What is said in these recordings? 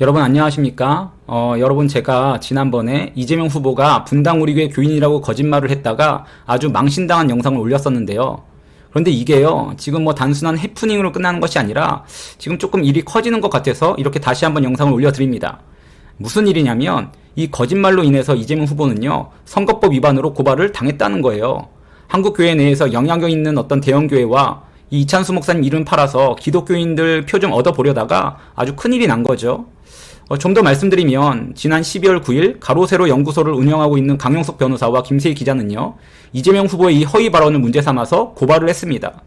여러분 안녕하십니까? 어, 여러분 제가 지난번에 이재명 후보가 분당 우리교회 교인이라고 거짓말을 했다가 아주 망신당한 영상을 올렸었는데요. 그런데 이게요, 지금 뭐 단순한 해프닝으로 끝나는 것이 아니라 지금 조금 일이 커지는 것 같아서 이렇게 다시 한번 영상을 올려드립니다. 무슨 일이냐면 이 거짓말로 인해서 이재명 후보는요, 선거법 위반으로 고발을 당했다는 거예요. 한국 교회 내에서 영향력 있는 어떤 대형 교회와 이 이찬수 목사님 이름 팔아서 기독교인들 표 좀 얻어보려다가 아주 큰일이 난 거죠. 어, 좀 더 말씀드리면 지난 12월 9일 가로세로 연구소를 운영하고 있는 강용석 변호사와 김세희 기자는요. 이재명 후보의 이 허위 발언을 문제 삼아서 고발을 했습니다.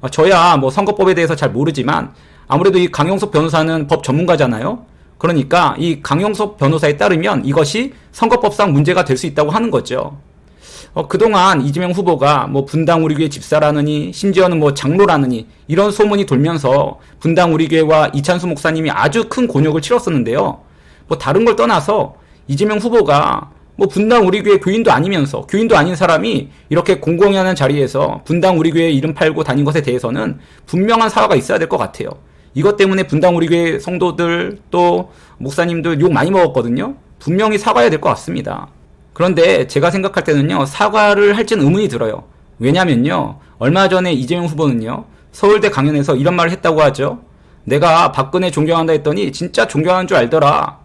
어, 저야 뭐 선거법에 대해서 잘 모르지만 아무래도 이 강용석 변호사는 법 전문가잖아요. 그러니까 이 강용석 변호사에 따르면 이것이 선거법상 문제가 될 수 있다고 하는 거죠. 어, 그동안 이재명 후보가 뭐 분당 우리 교회 집사라느니 심지어는 뭐 장로라느니 이런 소문이 돌면서 분당 우리 교회와 이찬수 목사님이 아주 큰 곤욕을 치렀었는데요. 뭐 다른 걸 떠나서 이재명 후보가 뭐 분당 우리 교회 교인도 아니면서 교인도 아닌 사람이 이렇게 하는 자리에서 분당 우리 교회 이름 팔고 다닌 것에 대해서는 분명한 사과가 있어야 될 것 같아요. 이것 때문에 분당 우리 교회 성도들 또 목사님들 욕 많이 먹었거든요. 분명히 사과해야 될 것 같습니다. 그런데 제가 생각할 때는요, 사과를 할지는 의문이 들어요. 왜냐면요, 얼마 전에 이재명 후보는요, 서울대 강연에서 이런 말을 했다고 하죠. 내가 박근혜 존경한다 했더니 진짜 존경하는 줄 알더라.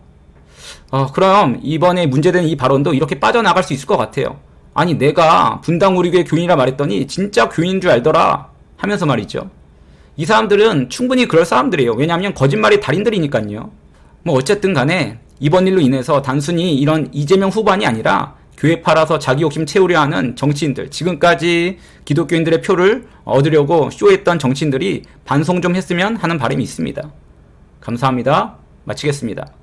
어, 그럼 이번에 문제된 이 발언도 이렇게 빠져나갈 수 있을 것 같아요. 아니, 내가 분당 우리 교회 교인이라 말했더니 진짜 교인인 줄 알더라. 하면서 말이죠. 이 사람들은 충분히 그럴 사람들이에요. 왜냐하면 거짓말이 달인들이니까요. 뭐 어쨌든 간에 이번 일로 인해서 단순히 이런 이재명 후보만이 아니라 교회 팔아서 자기 욕심 채우려 하는 정치인들, 지금까지 기독교인들의 표를 얻으려고 쇼했던 정치인들이 반성 좀 했으면 하는 바람이 있습니다. 감사합니다. 마치겠습니다.